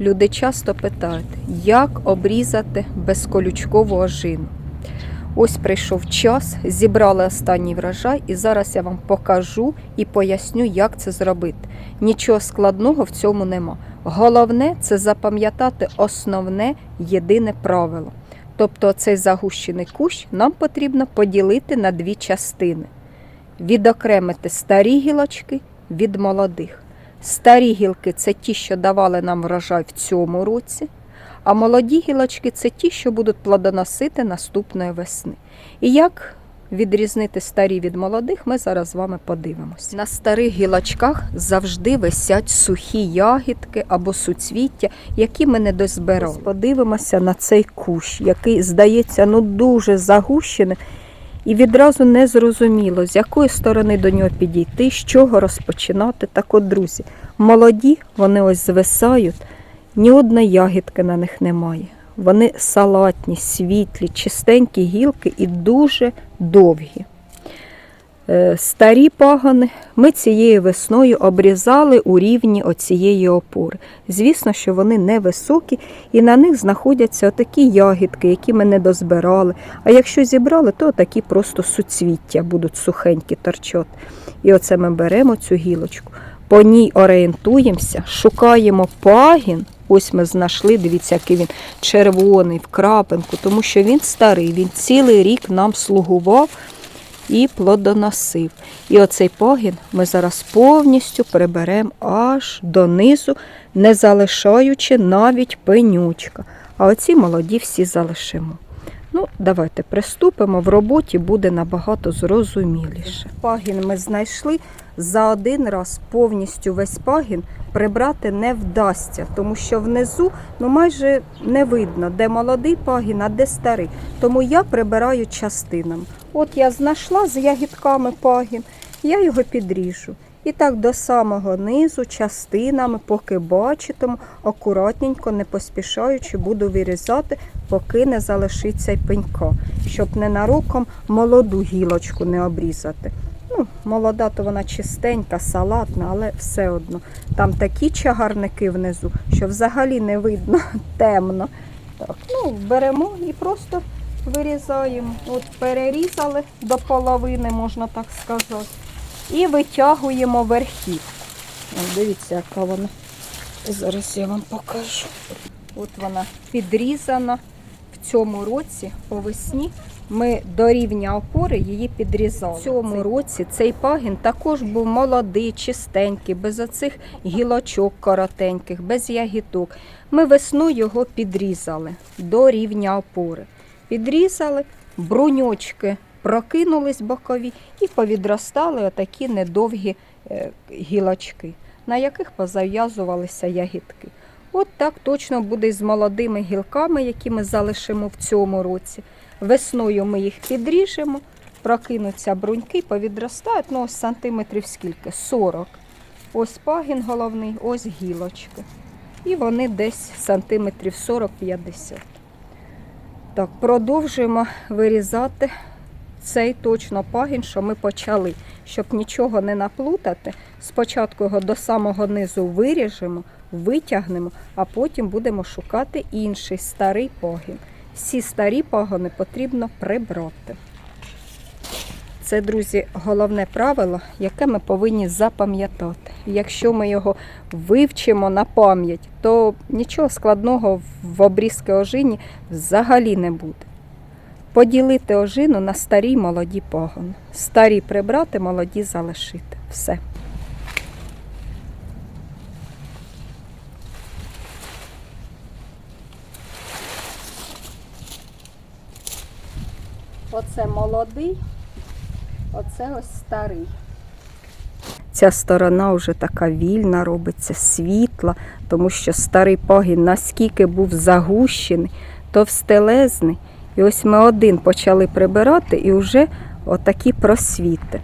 Люди часто питають, як обрізати безколючкову ожину. Ось прийшов час, зібрали останній врожай, і зараз я вам покажу і поясню, як це зробити. Нічого складного в цьому нема. Головне це запам'ятати основне єдине правило. Тобто цей загущений кущ нам потрібно поділити на дві частини. Відокремити старі гілочки від молодих. Старі гілки це ті, що давали нам врожай в цьому році, а молоді гілочки це ті, що будуть плодоносити наступної весни. І як відрізнити старі від молодих, ми зараз з вами подивимося. На старих гілочках завжди висять сухі ягідки або суцвіття, які ми не дозбирали. Подивимося на цей кущ, який здається ну дуже загущений. І відразу не зрозуміло, з якої сторони до нього підійти, з чого розпочинати. Так от, друзі, молоді, вони ось звисають, ні одної ягідки на них немає. Вони салатні, світлі, чистенькі гілки і дуже довгі. Е, Старі пагони ми цією весною обрізали у рівні оцієї опори. Звісно, що вони невисокі, і на них знаходяться отакі ягідки, які ми не дозбирали. А якщо зібрали, то такі просто суцвіття будуть сухенькі торчати. І оце ми беремо цю гілочку, по ній орієнтуємося, шукаємо пагін. Ось ми знайшли, дивіться, який він червоний в крапинку, тому що він старий, він цілий рік нам слугував і плодоносив. І оцей погін ми зараз повністю приберемо аж донизу, не залишаючи навіть пенючка. А оці молоді всі залишимо. Ну, давайте приступимо. В роботі буде набагато зрозуміліше. Пагін ми знайшли. За один раз повністю весь пагін прибрати не вдасться, тому що внизу ну, майже не видно, де молодий пагін, а де старий. Тому я прибираю частинами. От я знайшла з ягідками пагін, я його підріжу. І так до самого низу, частинами, поки бачитиму, акуратненько, не поспішаючи, буду вирізати, поки не залишиться й пенька, щоб ненароком молоду гілочку не обрізати. Ну, молода, то вона чистенька, салатна, але все одно. Там такі чагарники внизу, що взагалі не видно темно. Так, ну, беремо і просто вирізаємо. От перерізали до половини, можна так сказати. І витягуємо верхівку. Дивіться, яка вона. Зараз я вам покажу. От вона підрізана в цьому році по весні. Ми до рівня опори її підрізали. В цьому році цей пагін також був молодий, чистенький, без оцих гілочок коротеньких, без ягідок. Ми весною його підрізали до рівня опори. Підрізали, бруньочки прокинулись бокові і повідростали отакі недовгі е, гілочки, на яких позав'язувалися ягідки. От так точно буде з молодими гілками, які ми залишимо в цьому році. Весною ми їх підріжемо, прокинуться бруньки, повідростають, ну ось сантиметрів скільки? 40. Ось пагін головний, ось гілочки. І вони десь сантиметрів 40-50. Так, продовжуємо вирізати цей точно пагін, що ми почали. Щоб нічого не наплутати, спочатку його до самого низу виріжемо, витягнемо, а потім будемо шукати інший старий пагін. Всі старі пагони потрібно прибрати. Це, друзі, головне правило, яке ми повинні запам'ятати. Якщо ми його вивчимо на пам'ять, то нічого складного в обрізки ожині взагалі не буде. Поділити ожину на старі молоді пагони. Старі прибрати, молоді залишити. Все. Оце молодий, оце ось старий. Ця сторона вже така вільна робиться, світла, тому що старий пагін наскільки був загущений, товстелезний. І ось ми один почали прибирати і вже отакі просвіти.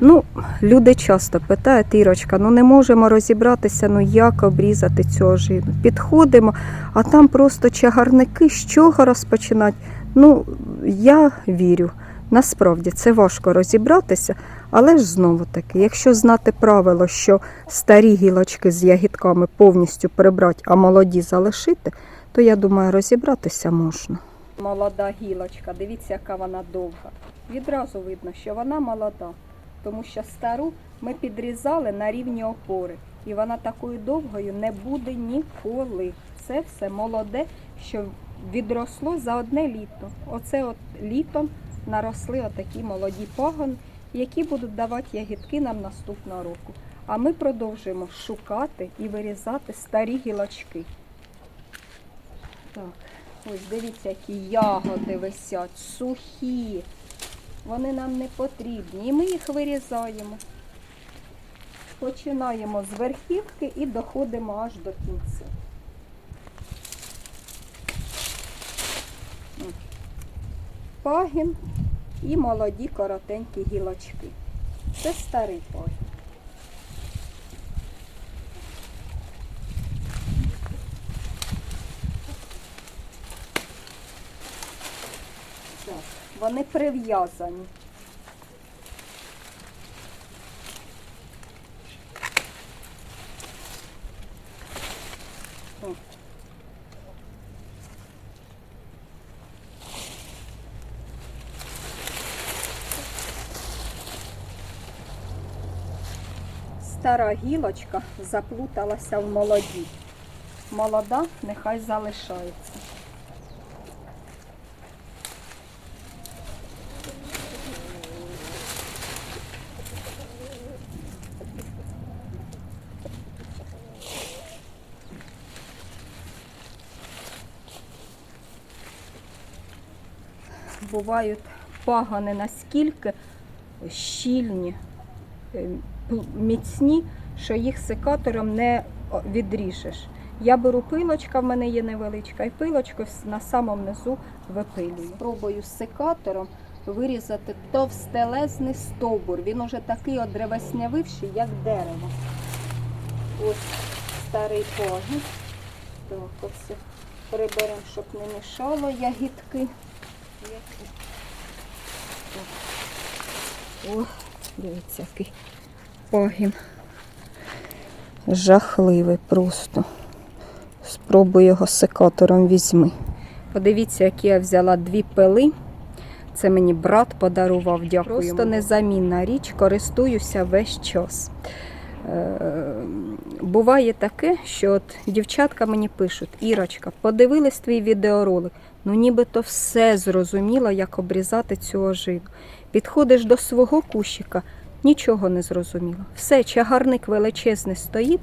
Ну, люди часто питають, Ірочка, ну не можемо розібратися, ну як обрізати цю ожину. Підходимо, а там просто чагарники, з чого розпочинати. Ну, я вірю, насправді це важко розібратися, Але ж знову таки, якщо знати правило, що старі гілочки з ягідками повністю прибрати, а молоді залишити, то я думаю, розібратися можна. Молода гілочка, дивіться, яка вона довга. Відразу видно, що вона молода, тому що стару ми підрізали на рівні опори, і вона такою довгою не буде ніколи. Це все молоде, що відросло за одне літо. Оце от літом наросли отакі молоді пагони, які будуть давати ягідки нам наступного року. А ми продовжуємо шукати і вирізати старі гілочки. Так, ось дивіться, які ягоди висять, сухі. Вони нам не потрібні. І ми їх вирізаємо. Починаємо з верхівки і доходимо аж до кінця. Пагін і молоді коротенькі гілочки. Це старий пагін. Так, вони прив'язані. Стара гілочка заплуталася в молоді. Молода нехай залишається. Бувають пагони наскільки щільні, е, міцні, що їх секатором не відріжеш. Я беру пилочка, в мене є невеличка, і пилочку на самому низу випилюю. Спробую з секатором вирізати товстелезний стовбур. Він уже такий одревеснявивший, як дерево. Ось старий пагін. Так, оце приберемо, щоб не мішало ягідки. О, дивіться, який пагін. Жахливий просто. Спробуй його секатором візьми. Подивіться, які я взяла дві пили. Це мені брат подарував, дякую. Просто незамінна річ, користуюся весь час. Е, буває таке, що от дівчатка мені пишуть, Ірочка, подивились твій відеоролик, ну нібито все зрозуміло, як обрізати цю ожину. Підходиш до свого кущика, нічого не зрозуміло. Все, чагарник величезний стоїть.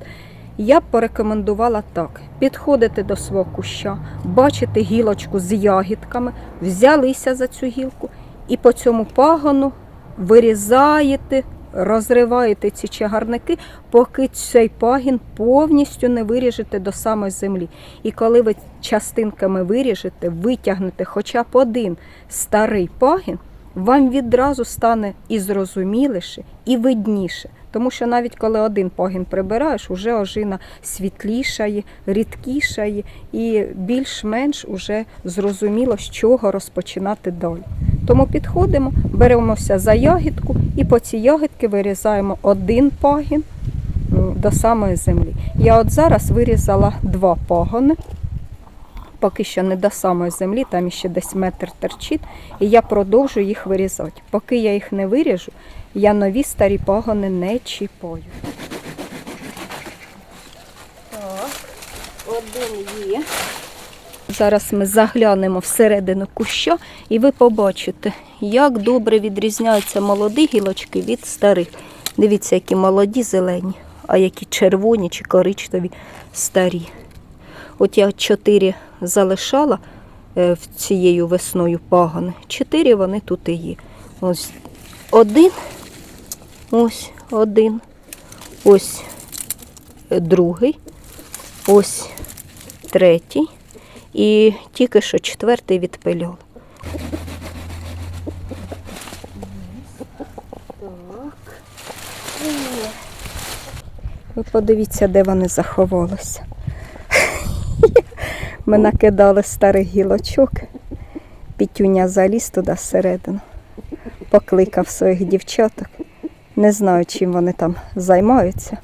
Я б порекомендувала так: підходити до свого куща, бачити гілочку з ягідками, взялися за цю гілку і по цьому пагону вирізаєте, розриваєте ці чагарники, поки цей пагін повністю не виріжете до самої землі. І коли ви частинками виріжете, витягнете хоча б один старий пагін, вам відразу стане і зрозуміліше, і видніше. Тому що навіть коли один пагін прибираєш, уже ожина світлішає, рідкішає і більш-менш уже зрозуміло, з чого розпочинати далі. Тому підходимо, беремося за ягідку і по цій ягідки вирізаємо один пагін до самої землі. Я от зараз вирізала два пагони. Поки що не до самої землі, там ще десь метр терчить, і я продовжую їх вирізати. Поки я їх не виріжу, я нові старі пагони не чіпаю. Так, один є. Зараз ми заглянемо всередину куща, і ви побачите, як добре відрізняються молоді гілочки від старих. Дивіться, які молоді зелені, а які червоні чи коричневі старі. От я чотири залишала е, цією весною пагони. Чотири вони тут і є. Ось один, ось один, ось е, другий, ось третій. І тільки що четвертий відпиляла. Ви подивіться, де вони заховалися. Ми накидали старих гілочок. Пітюня заліз туди всередину, покликав своїх дівчаток Не знаю, чим вони там займаються.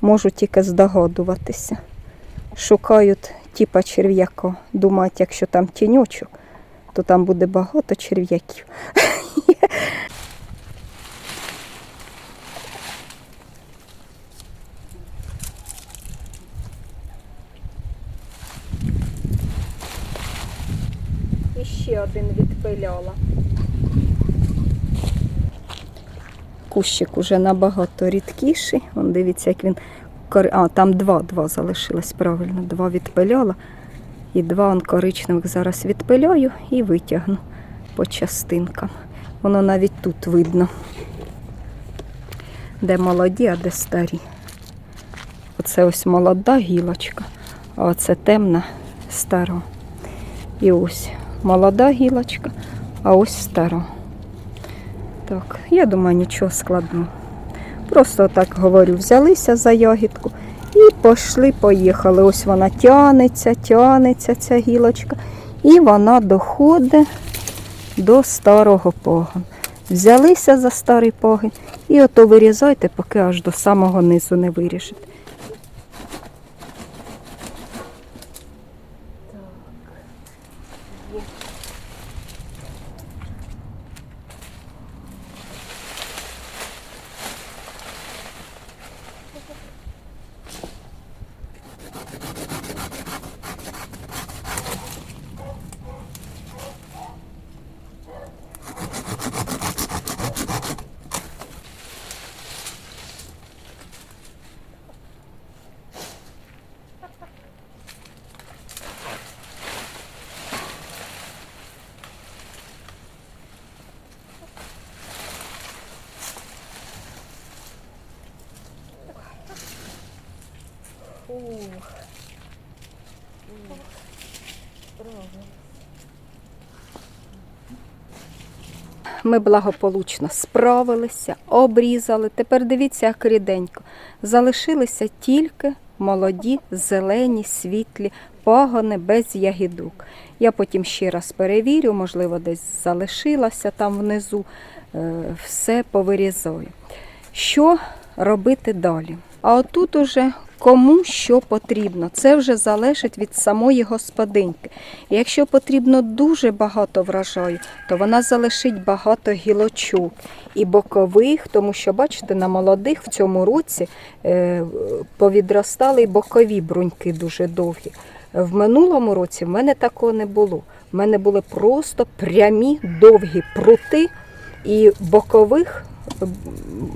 Можу тільки здогадуватися. Шукають типа черв'яка. Думають, якщо там тіньочок, то там буде багато черв'яків. І ще один відпиляла. Кущик уже набагато рідкіший. Вон дивіться, як він А, там два, два залишилось правильно. Два відпиляла. І два он коричневих зараз відпиляю і витягну по частинкам. Воно навіть тут видно, де молоді, а де старі. Оце ось молода гілочка, а оце темна стара. І ось молода гілочка, а ось стара. Так, я думаю, нічого складного. Просто так говорю, взялися за ягідку і пішли, поїхали. Ось вона тянеться, тянеться ця гілочка, і вона доходить до старого погону. Взялися за старий погін і ото вирізайте, поки аж до самого низу не виріжете. Ми благополучно справилися, обрізали. Тепер дивіться, як ріденько. Залишилися тільки молоді, зелені, світлі, пагони без ягідок. Я потім ще раз перевірю, можливо, десь залишилася там внизу. Е, Все повирізаю. Що робити далі? А отут уже кому що потрібно. Це вже залежить від самої господинки. Якщо потрібно дуже багато врожаю, то вона залишить багато гілочок і бокових, тому що, бачите, на молодих в цьому році е, повідростали бокові бруньки дуже довгі. В минулому році в мене такого не було. В мене були просто прямі довгі прути, і бокових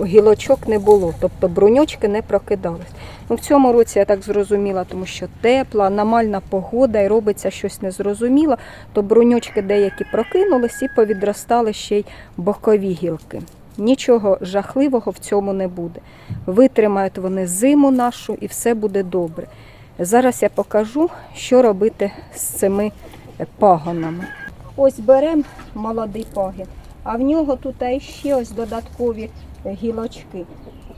гілочок не було, тобто бруньочки не прокидались. Ну, в цьому році я так зрозуміла, тому що тепла, аномальна погода і робиться щось незрозуміло, то бруньочки деякі прокинулись і повідростали ще й бокові гілки. Нічого жахливого в цьому не буде. Витримають вони зиму нашу і все буде добре. Зараз я покажу, що робити з цими пагонами. Ось беремо молодий пагін, а в нього тут ще ось додаткові е, гілочки.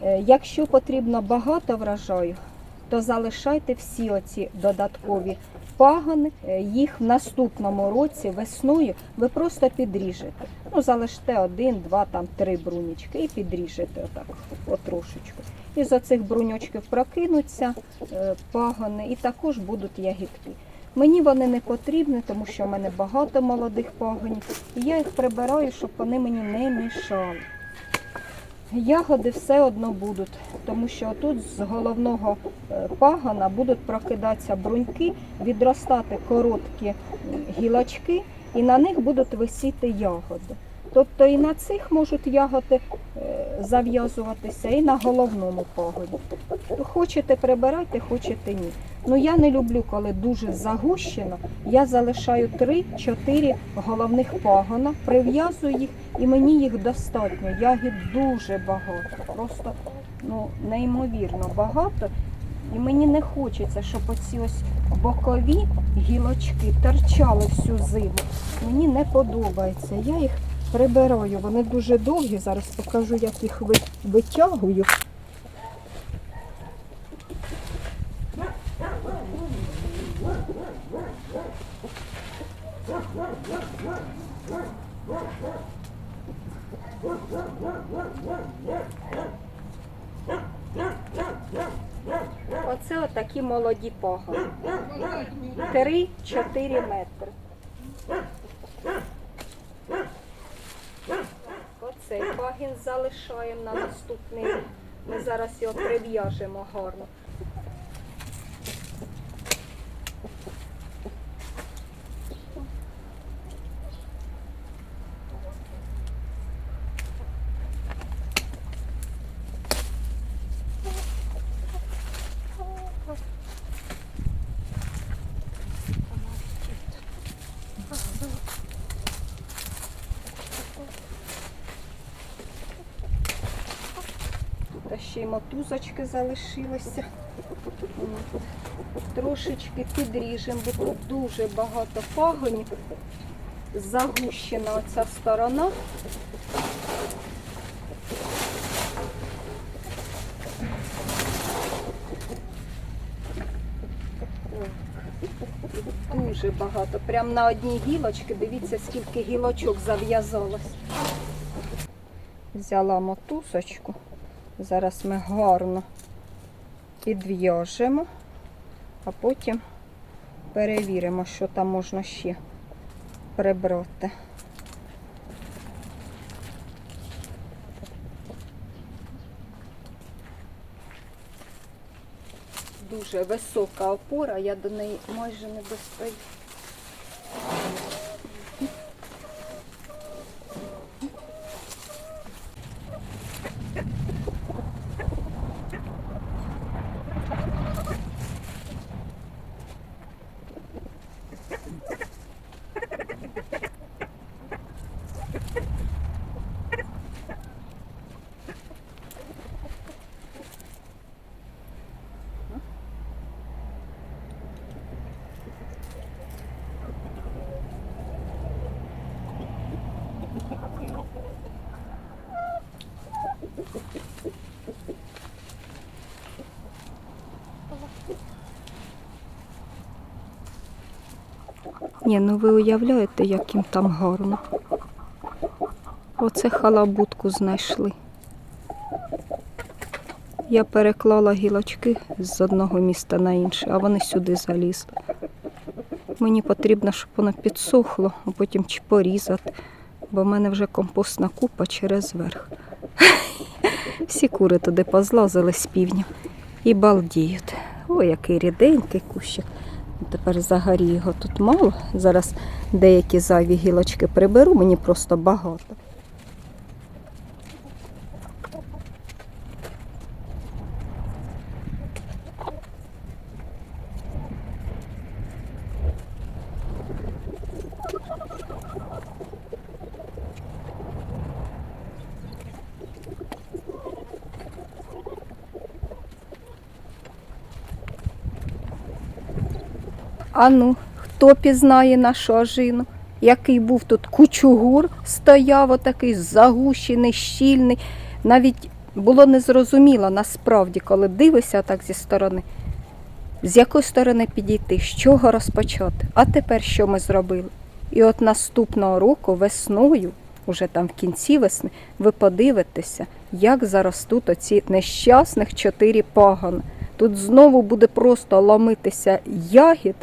Е, Якщо потрібно багато врожаю, то залишайте всі оці додаткові пагони. Е, Їх в наступному році весною ви просто підріжете. Ну, залиште один, два, там три брунічки і підріжете отак, потрошечку. І з оцих бруньочків прокинуться пагони і також будуть ягідки. Мені вони не потрібні, тому що в мене багато молодих пагонів. І я їх прибираю, щоб вони мені не мішали. Ягоди все одно будуть, тому що тут з головного пагана пагона будуть прокидатися бруньки, відростати короткі гілочки, і на них будуть висіти ягоди. Тобто і на цих можуть ягоди е, зав'язуватися, і на головному пагоні. Хочете прибирайте, хочете ні. Ну я не люблю, коли дуже загущено. Я залишаю 3-4 головних пагона, прив'язую їх, і мені їх достатньо. Ягід дуже багато, просто ну, неймовірно багато. І мені не хочеться, щоб оці ось бокові гілочки торчали всю зиму. Мені не подобається. Я їх прибираю. Вони дуже довгі. Зараз покажу, як їх витягую. Оце отакі молоді пагони. 3-4 метри. Оцей пагін залишаємо на наступний. Ми зараз його прив'яжемо гарно. Та ще й мотузочки залишилися. От. Трошечки підріжемо, бо тут дуже багато пагонів. Загущена оця сторона. Дуже багато. Прямо на одній гілочці, дивіться, скільки гілочок зав'язалось. Взяла мотузочку. Зараз ми гарно підв'яжемо, а потім перевіримо, що там можна ще прибрати. Дуже висока опора, я до неї майже не достаю. Ні, ну ви уявляєте, як їм там гарно. Оце халабутку знайшли. Я переклала гілочки з одного міста на інше, а вони сюди залізли. Мені потрібно, щоб воно підсохло, а потім чи порізати, бо в мене вже компостна купа через верх. Всі кури туди позлазили з півдня і балдіють. О, який ріденький кущик. Тепер взагалі його тут мало. Зараз деякі зайві гілочки приберу, мені просто багато. А ну, хто пізнає нашу ожину? Який був тут кучугур, стояв отакий загущений, щільний. Навіть було незрозуміло насправді, коли дивишся так зі сторони, з якої сторони підійти, з чого розпочати. А тепер що ми зробили? І от наступного року, весною, уже там в кінці весни, ви подивитеся, як заростуть оці нещасних чотири пагони. Тут знову буде просто ломитися ягід,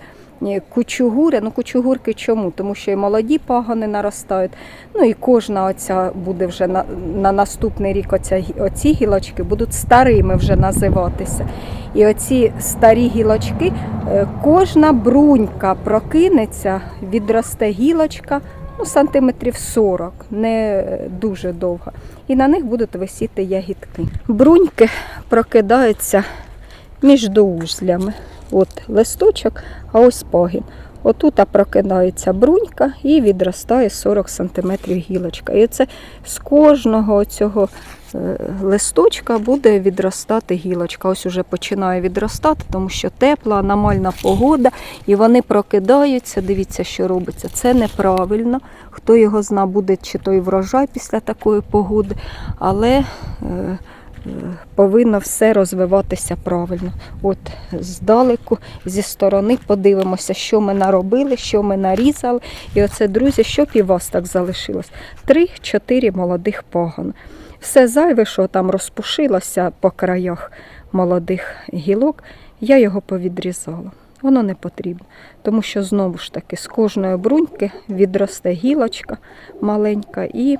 кучугури. Ну, кучугурки чому? Тому що і молоді пагони наростають. Ну і кожна оця буде вже на, на наступний рік оця, оці гілочки будуть старими вже називатися. І оці старі гілочки, е, кожна брунька прокинеться, відросте гілочка. Ну, сантиметрів 40, не е, дуже довго. І на них будуть висіти ягідки. Бруньки прокидаються між доузлями. От листочок, а ось пагін. Отут прокидається брунька і відростає 40 см гілочка. І це з кожного цього е, листочка буде відростати гілочка. Ось уже починає відростати, тому що тепла, аномальна погода, і вони прокидаються. Дивіться, що робиться. Це неправильно. Хто його зна, буде чи той врожай після такої погоди. Але е, повинно все розвиватися правильно. От здалеку, зі сторони подивимося, що ми наробили, що ми нарізали. І оце, друзі, щоб і вас так залишилось. Три-чотири молодих пагон. Все зайве, що там розпушилося по краях молодих гілок, я його повідрізала. Воно не потрібно, тому що знову ж таки з кожної бруньки відросте гілочка маленька і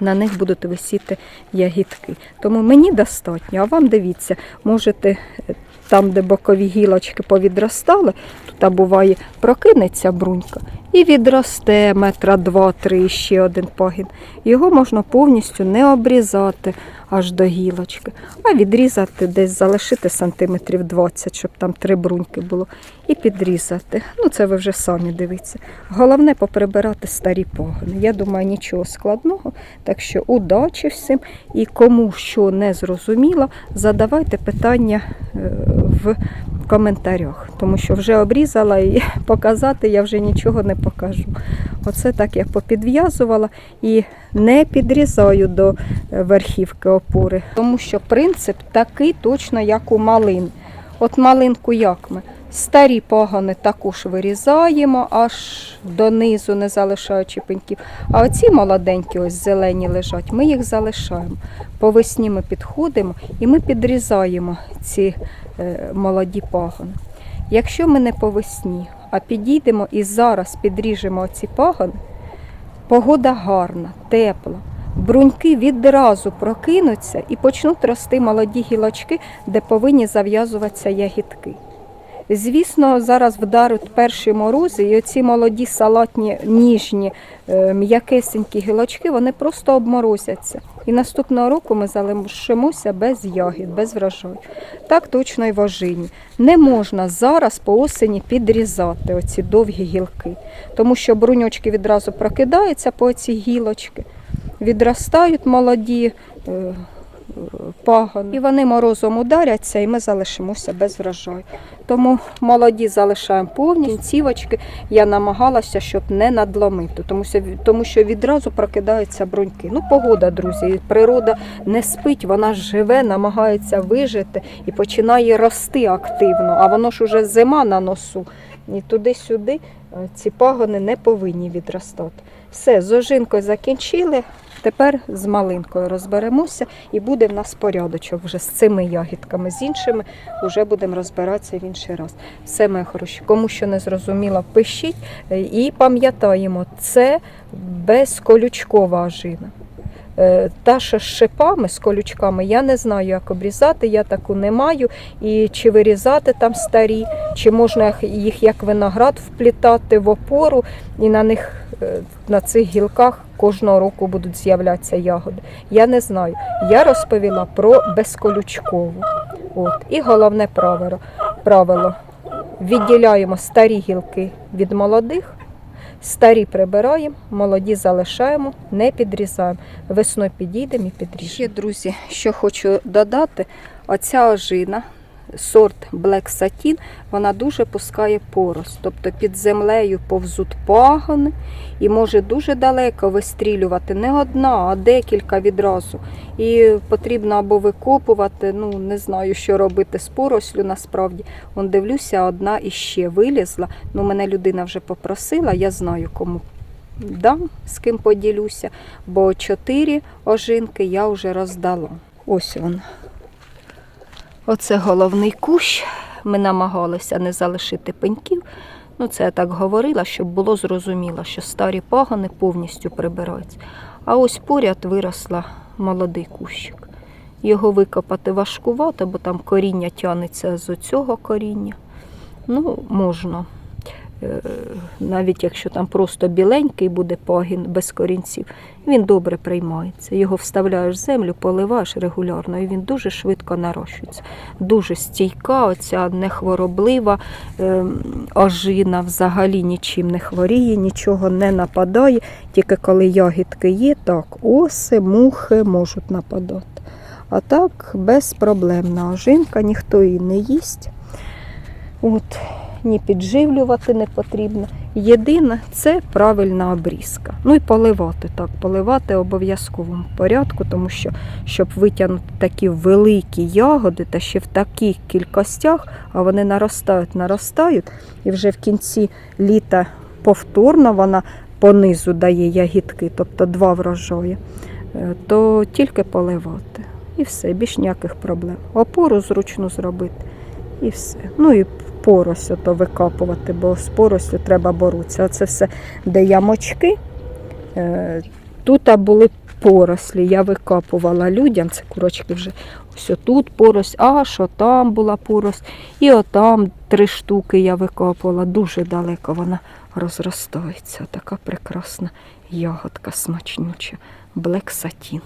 на них будуть висіти ягідки. Тому мені достатньо, а вам дивіться, можете е, там, де бокові гілочки повідростали, тут буває прокинеться брунька і відросте метра два-три ще один пагін. Його можна повністю не обрізати аж до гілочки, а відрізати десь залишити сантиметрів 20, щоб там три бруньки було, і підрізати. Ну, це ви вже самі дивіться. Головне поприбирати старі пагони. Я думаю, нічого складного. Так що удачі всім. І кому що не зрозуміло, задавайте питання е, в коментарях, тому що вже обрізала і показати я вже нічого не покажу. Оце так я попідв'язувала і не підрізаю до е, верхівки опори, тому що принцип такий точно, як у малин. От малинку як ми? Старі пагони також вирізаємо аж донизу, не залишаючи пеньків. А оці молоденькі, ось зелені лежать, ми їх залишаємо. По весні ми підходимо і ми підрізаємо ці молоді пагони. Якщо ми не по весні, а підійдемо і зараз підріжемо ці пагони, погода гарна, тепла. Бруньки відразу прокинуться і почнуть рости молоді гілочки, де повинні зав'язуватися ягідки. Звісно, зараз вдарять перші морози, і оці молоді салатні, ніжні, е, м'якесенькі гілочки, вони просто обморозяться. І наступного року ми залишимося без ягід, без врожаю. Так точно і в. Не можна зараз по осені підрізати оці довгі гілки, тому що бруньочки відразу прокидаються по ці гілочки, відростають молоді. Е. І вони морозом ударяться, і ми залишимося без врожаю. Тому молоді залишаємо повні кінцівочки. Я намагалася, щоб не надломити, тому що, тому що відразу прокидаються бруньки. Ну, погода, друзі, природа не спить, вона живе, намагається вижити і починає рости активно, а воно ж уже зима на носу. І туди-сюди е, ці пагони не повинні відростати. Все, з закінчили. Тепер з малинкою розберемося і буде в нас порядочок вже з цими ягідками. З іншими вже будемо розбиратися в інший раз. Все, моє хороші. Кому що не зрозуміло, пишіть і пам'ятаємо, це безколючкова ожина. Е, Та, що з шипами, з колючками, я не знаю, як обрізати, я таку не маю. І чи вирізати там старі, чи можна їх- як виноград вплітати в опору, і на них на цих гілках кожного року будуть з'являтися ягоди. Я не знаю. Я розповіла про безколючкову. От. І головне правило, правило відділяємо старі гілки від молодих. Старі прибираємо, молоді залишаємо, не підрізаємо. Весною підійдемо і підріжемо. Ще, друзі, що хочу додати, оця ожина, сорт Black Satin, вона дуже пускає порост. Тобто під землею повзуть пагони і може дуже далеко вистрілювати не одна, а декілька відразу. І потрібно або викопувати, ну не знаю, що робити з порослю насправді. Он дивлюся, одна іще вилізла. Ну, мене людина вже попросила, я знаю, кому дам, з ким поділюся, бо чотири ожинки я вже роздала. Ось вона. Оце головний кущ. Ми намагалися не залишити пеньків. Ну, це я так говорила, щоб було зрозуміло, що старі пагони повністю прибираються. А ось поряд виросла молодий кущик. Його викопати важкувато, бо там коріння тягнеться з цього коріння. Ну, можна. Е, Навіть якщо там просто біленький буде пагін без корінців, він добре приймається. Його вставляєш в землю, поливаєш регулярно, і він дуже швидко нарощується. Дуже стійка, оця нехвороблива е, ожина взагалі нічим не хворіє, нічого не нападає. Тільки коли ягідки є, так, оси, мухи можуть нападати. А так безпроблемна ожинка, ніхто її не їсть. От. Ні підживлювати не потрібно. Єдине це правильна обрізка. Ну і поливати так, поливати обов'язковому порядку, тому що щоб витягнути такі великі ягоди та ще в таких кількостях, а вони наростають, наростають, і вже в кінці літа повторно вона понизу дає ягідки, тобто два врожаї, е, то тільки поливати. І все, більш ніяких проблем. Опору зручно зробити. І все. Ну і порось ото викапувати, бо з поросю треба боротися. Оце все, де ямочки. Е, Тут були порослі. Я викапувала людям, це курочки вже ось тут порось, аж отам була порось. І отам три штуки я викапувала. Дуже далеко вона розростається. Така прекрасна ягодка смачнюча. Блек сатін.